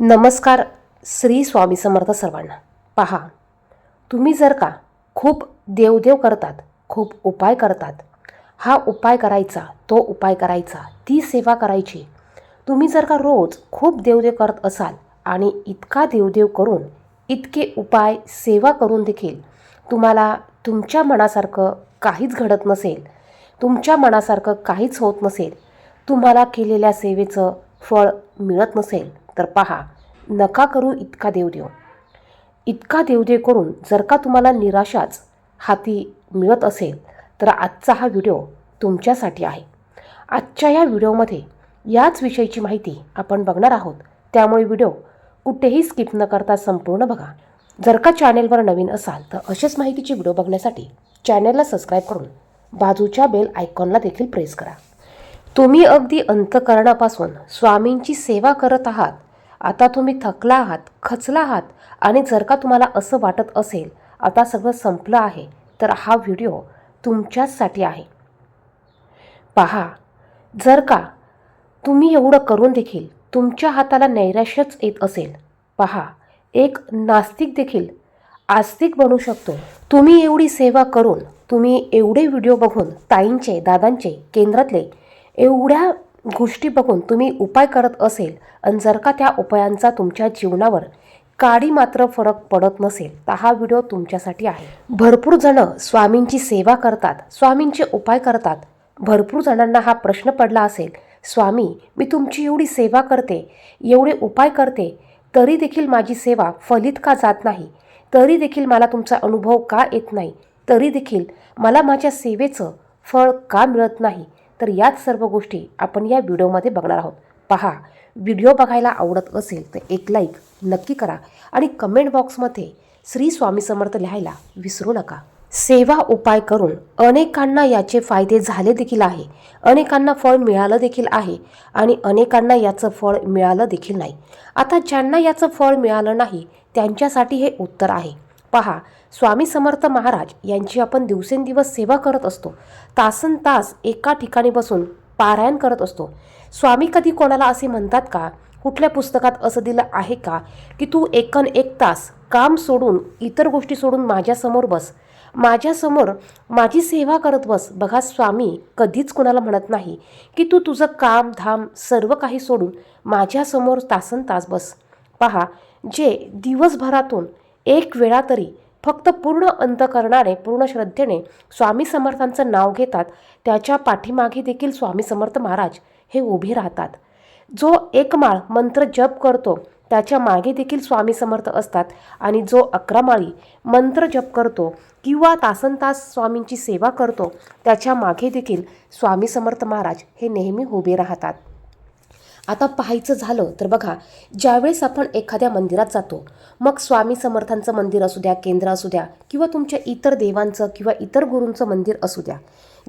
नमस्कार श्री स्वामी समर्थ सर्वांना. पहा तुम्ही जर का खूप देवदेव करतात खूप उपाय करतात हा उपाय करायचा तो उपाय करायचा ती सेवा करायची तुम्ही जर का रोज खूप देवदेव करत असाल आणि इतका देवदेव करून इतके उपाय सेवा करून देखील तुम्हाला तुमच्या मनासारखं काहीच घडत नसेल तुमच्या मनासारखं काहीच होत नसेल तुम्हाला केलेल्या सेवेचं फळ मिळत नसेल तर पहा नका करू इतका देवदेव. इतका देवदेव करून जर का तुम्हाला निराशाच हाती मिळत असेल तर आजचा हा व्हिडिओ तुमच्यासाठी आहे. आजच्या या व्हिडिओमध्ये याच विषयीची माहिती आपण बघणार आहोत. त्यामुळे व्हिडिओ कुठेही स्किप न करता संपूर्ण बघा. जर का चॅनेलवर नवीन असाल तर अशाच माहितीचे व्हिडिओ बघण्यासाठी चॅनेलला सबस्क्राईब करून बाजूच्या बेल आयकॉनला देखील प्रेस करा. तुम्ही अगदी अंतकरणापासून स्वामींची सेवा करत आहात आता तुम्ही थकला आहात खचला आहात आणि जर का तुम्हाला असं वाटत असेल आता सगळं संपलं आहे तर हा व्हिडिओ तुमच्याचसाठी आहे. पहा जर का तुम्ही एवढं करून देखील तुमच्या हाताला नैराश्यच येत असेल पहा एक नास्तिक देखील आस्तिक बनू शकतो. तुम्ही एवढी सेवा करून तुम्ही एवढे व्हिडिओ बघून ताईंचे दादांचे केंद्रातले एवढ्या गोष्टी बघून तुम्ही उपाय करत असेल आणि जर का त्या उपायांचा तुमच्या जीवनावर काडी मात्र फरक पडत नसेल तर हा व्हिडिओ तुमच्यासाठी आहे. भरपूर जण स्वामींची सेवा करतात स्वामींचे उपाय करतात. भरपूर जणांना हा प्रश्न पडला असेल स्वामी मी तुमची एवढी सेवा करते एवढे उपाय करते तरी देखील माझी सेवा फलित का जात नाही? तरी देखील मला तुमचा अनुभव का येत नाही? तरी देखील मला माझ्या सेवेचं फळ का मिळत नाही? तर याच सर्व गोष्टी आपण या व्हिडिओमध्ये बघणार आहोत. पहा व्हिडिओ बघायला आवडत असेल तर एक लाईक नक्की करा आणि कमेंट बॉक्समध्ये श्री स्वामी समर्थ लिहायला विसरू नका. सेवा उपाय करून अनेकांना याचे फायदे झाले देखील आहे. अनेकांना फळ मिळालं देखील आहे आणि अनेकांना याचं फळ मिळालं देखील नाही. आता ज्यांना याचं फळ मिळालं नाही त्यांच्यासाठी हे उत्तर आहे. पहा स्वामी समर्थ महाराज यांची आपण दिवसेंदिवस सेवा करत असतो. तासन तास एका ठिकाणी बसून पारायण करत असतो. स्वामी कधी कोणाला असे म्हणतात का? कुठल्या पुस्तकात असं दिलं आहे का? की तू एकन एक तास काम सोडून इतर गोष्टी सोडून माझ्यासमोर बस. माझ्यासमोर माझी सेवा करत बस. बघा स्वामी कधीच कोणाला म्हणत नाही की तू तुझं काम धाम सर्व काही सोडून माझ्यासमोर तासन तास बस. पहा जे दिवसभरातून एक वेळा तरी फक्त पूर्ण अंतकरणाने पूर्ण श्रद्धेने स्वामी समर्थांचं नाव घेतात त्याच्या पाठीमागे देखील स्वामी समर्थ महाराज हे उभे राहतात. जो एक माळ मंत्र जप करतो त्याच्यामागे देखील स्वामी समर्थ असतात आणि जो अकरा माळी मंत्र जप करतो किंवा तासन तास स्वामींची सेवा करतो त्याच्यामागे देखील स्वामी समर्थ महाराज हे नेहमी उभे राहतात. आता पाहायचं झालं तर बघा ज्यावेळेस आपण एखाद्या मंदिरात जातो मग स्वामी समर्थांचं मंदिर असू द्या केंद्र असू द्या किंवा तुमच्या इतर देवांचं किंवा इतर गुरूंचं मंदिर असू द्या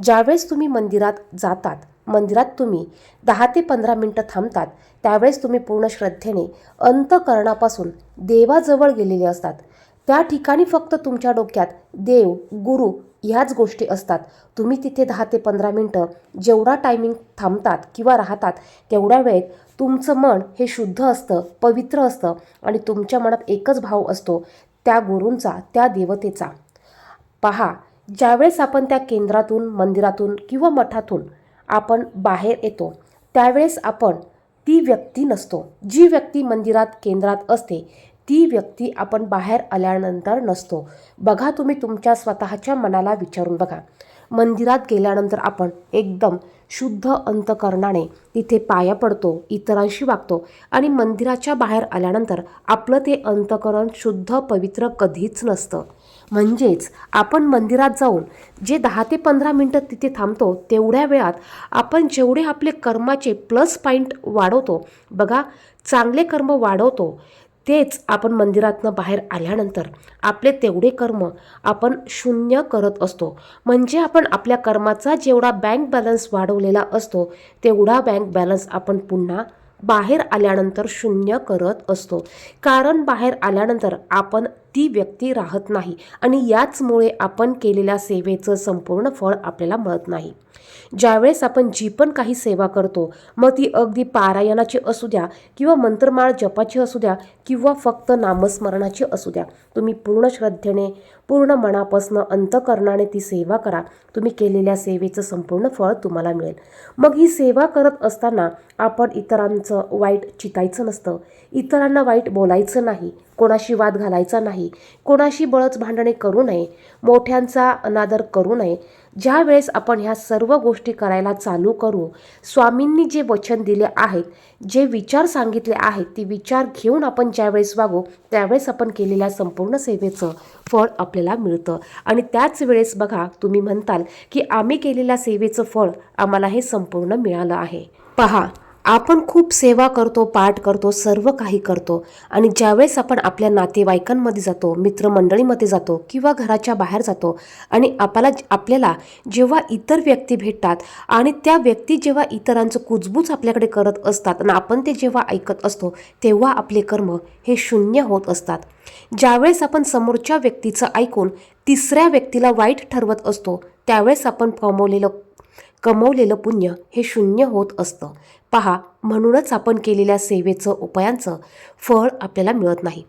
ज्यावेळेस तुम्ही मंदिरात जातात मंदिरात तुम्ही दहा ते पंधरा मिनटं थांबतात त्यावेळेस तुम्ही पूर्ण श्रद्धेने अंतकरणापासून देवाजवळ गेलेले असतात. त्या ठिकाणी फक्त तुमच्या डोक्यात देव गुरु ह्याच गोष्टी असतात. तुम्ही तिथे दहा ते पंधरा मिनटं जेवढा टायमिंग थांबतात किंवा राहतात तेवढ्या वेळेत तुमचं मन हे शुद्ध असतं पवित्र असतं आणि तुमच्या मनात एकच भाव असतो त्या गुरूंचा त्या देवतेचा. पहा ज्यावेळेस आपण त्या केंद्रातून मंदिरातून किंवा मठातून आपण बाहेर येतो त्यावेळेस आपण ती व्यक्ती नसतो. जी व्यक्ती मंदिरात केंद्रात असते ती व्यक्ती आपण बाहेर आल्यानंतर नसतो. बघा तुम्ही तुमच्या स्वतःच्या मनाला विचारून बघा. मंदिरात गेल्यानंतर आपण एकदम शुद्ध अंतकरणाने तिथे पाया पडतो इतरांशी वागतो आणि मंदिराच्या बाहेर आल्यानंतर आपलं ते अंतकरण शुद्ध पवित्र कधीच नसतं. म्हणजेच आपण मंदिरात जाऊन जे दहा ते पंधरा मिनटं तिथे थांबतो तेवढ्या वेळात आपण जेवढे आपले कर्माचे प्लस पॉईंट वाढवतो बघा चांगले कर्म वाढवतो तेच आपण मंदिरातनं बाहेर आल्यानंतर आपले तेवढे कर्म आपण शून्य करत असतो. म्हणजे आपण आपल्या कर्माचा जेवढा बँक बॅलन्स वाढवलेला असतो तेवढा बँक बॅलन्स आपण पुन्हा बाहेर आल्यानंतर शून्य करत असतो. कारण बाहेर आल्यानंतर आपण ती व्यक्ती राहत नाही आणि याचमुळे आपण केलेल्या सेवेचं संपूर्ण फळ आपल्याला मिळत नाही. ज्यावेळेस आपण जी पण काही सेवा करतो मग ती अगदी पारायणाची असू द्या किंवा मंत्रमाळ जपाची असू द्या किंवा फक्त नामस्मरणाची असू द्या. तुम्ही पूर्ण श्रद्धेने पूर्ण मनापासनं अंतकरणाने ती सेवा करा. तुम्ही केलेल्या सेवेचं संपूर्ण फळ तुम्हाला मिळेल. मग ही सेवा करत असताना आपण इतरांचं वाईट चितायचं नसतं. इतरांना वाईट बोलायचं नाही. कोणाशी वाद घालायचा नाही कोणाशी बळच भांडणे करू नये मोठ्यांचा अनादर करू नये. ज्या वेळेस आपण ह्या सर्व गोष्टी करायला चालू करू स्वामींनी जे वचन दिले आहेत जे विचार सांगितले आहेत ते विचार घेऊन आपण ज्यावेळेस वागू त्यावेळेस आपण केलेल्या संपूर्ण सेवेचं फळ आपल्याला मिळतं. आणि त्याच वेळेस बघा तुम्ही म्हणताल की आम्ही केलेल्या सेवेचं फळ आम्हाला हे संपूर्ण मिळालं आहे. पहा आपण खूप सेवा करतो पाठ करतो सर्व काही करतो. आणि ज्यावेळेस आपण आपल्या नातेवाईकांमध्ये जातो मित्रमंडळीमध्ये जातो किंवा घराच्या बाहेर जातो आणि आपल्याला आपल्याला जेव्हा इतर व्यक्ती भेटतात आणि त्या व्यक्ती जेव्हा इतरांचं कुजबूज आपल्याकडे करत असतात आणि आपण ते जेव्हा ऐकत असतो तेव्हा आपले कर्म हे शून्य होत असतात. ज्यावेळेस आपण समोरच्या व्यक्तीचं ऐकून तिसऱ्या व्यक्तीला वाईट ठरवत असतो त्यावेळेस आपण कमवलेलं कमवलेलं पुण्य हे शून्य होत असतं. पहा म्हणूनच आपण केलेल्या सेवेचं उपायांचं फळ आपल्याला मिळत नाही.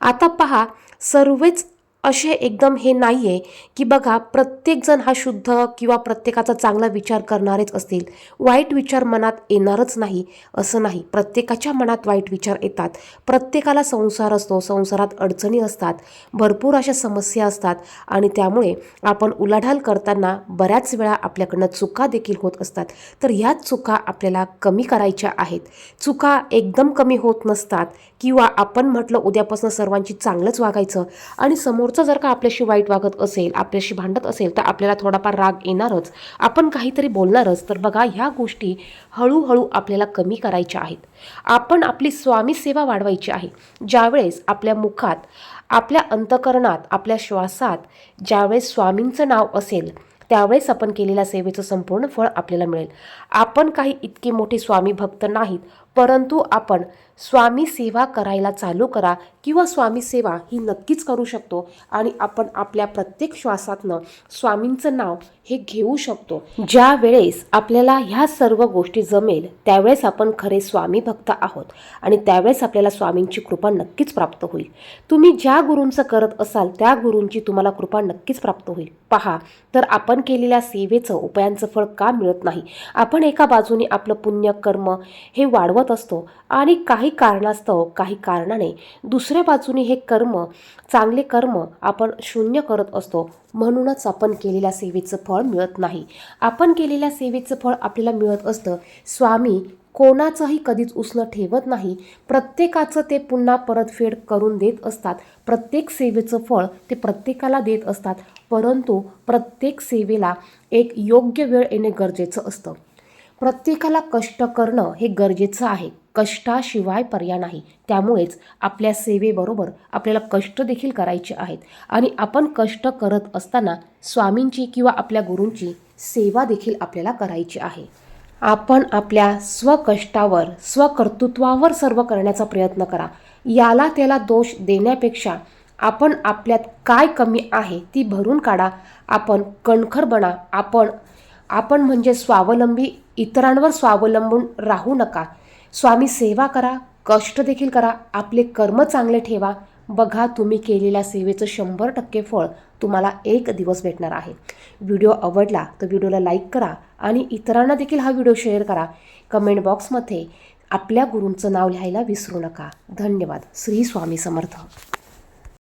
आता पहा सर्वच असे एकदम हे नाही आहे की बघा प्रत्येकजण हा शुद्ध किंवा प्रत्येकाचा चांगला विचार करणारेच असतील. वाईट विचार मनात येणारच नाही असं नाही. प्रत्येकाच्या मनात वाईट विचार येतात. प्रत्येकाला संसार असतो संसारात अडचणी असतात भरपूर अशा समस्या असतात आणि त्यामुळे आपण उलाढाल करताना बऱ्याच वेळा आपल्याकडनं चुका देखील होत असतात. तर ह्याच चुका आपल्याला कमी करायच्या आहेत. चुका एकदम कमी होत नसतात किंवा आपण म्हटलं उद्यापासून सर्वांची चांगलंच वागायचं आणि समोर घरचं जर का आपल्याशी वाईट वागत असेल आपल्याशी भांडत असेल तर आपल्याला थोडाफार राग येणारच. आपण काहीतरी बोलणारच. तर बघा ह्या गोष्टी हळूहळू आपल्याला कमी करायच्या आहेत. आपण आपली स्वामी सेवा वाढवायची आहे. ज्यावेळेस आपल्या मुखात आपल्या अंतकरणात आपल्या श्वासात ज्यावेळेस स्वामींचं नाव असेल त्यावेळेस आपण केलेल्या सेवेचं संपूर्ण फळ आपल्याला मिळेल. आपण काही इतके मोठे स्वामी भक्त नाहीत. परंतु आपण स्वामी सेवा करायला चालू करा किंवा स्वामी सेवा ही नक्कीच करू शकतो आणि आपण आपल्या प्रत्येक श्वासातनं स्वामींचं नाव हे घेऊ शकतो. ज्या वेळेस आपल्याला ह्या सर्व गोष्टी जमेल त्यावेळेस आपण खरे स्वामी भक्त आहोत आणि त्यावेळेस आपल्याला स्वामींची कृपा नक्कीच प्राप्त होईल. तुम्ही ज्या गुरूंचं करत असाल त्या गुरूंची तुम्हाला कृपा नक्कीच प्राप्त होईल. पहा तर आपण केलेल्या सेवेचं उपायांचं फळ का मिळत नाही? आपण एका बाजूने आपलं पुण्य कर्म हे वाढवत असतो आणि काही कारणास्तव काही कारणाने दुसऱ्या बाजूने हे कर्म चांगले कर्म आपण शून्य करत असतो. म्हणूनच आपण केलेल्या सेवेचं फळ मिळत नाही. आपण केलेल्या सेवेचं फळ आपल्याला मिळत असतं. स्वामी कोणाचंही कधीच उसणं ठेवत नाही. प्रत्येकाचं ते पुन्हा परतफेड करून देत असतात. प्रत्येक सेवेचं फळ ते प्रत्येकाला देत असतात. परंतु प्रत्येक सेवेला एक योग्य वेळ येणे गरजेचं असतं. प्रत्येकाला कष्ट करणं हे गरजेचं आहे. कष्टाशिवाय पर्याय नाही. त्यामुळेच आपल्या सेवेबरोबर आपल्याला कष्ट देखील करायचे आहेत. आणि आपण कष्ट करत असताना स्वामींची किंवा आपल्या गुरूंची सेवा देखील आपल्याला करायची आहे. आपण आपल्या स्वकष्टावर स्वकर्तृत्वावर सर्व करण्याचा प्रयत्न करा. याला त्याला दोष देण्यापेक्षा आपण आपल्यात काय कमी आहे ती भरून काढा. आपण कणखर बना. आपण आपण म्हणजे स्वावलंबी इतरांवर स्वावलंबून राहू नका. स्वामी सेवा करा कष्ट देखील करा आपले कर्म चांगले ठेवा. बघा तुम्ही केलेल्या सेवेचं शंभर टक्के फळ तुम्हाला एक दिवस भेटणार आहे. व्हिडिओ आवडला तर व्हिडिओला लाईक करा आणि इतरांना देखील हा व्हिडिओ शेअर करा. कमेंट बॉक्समध्ये आपल्या गुरूंचं नाव लिहायला विसरू नका. धन्यवाद. श्री स्वामी समर्थ.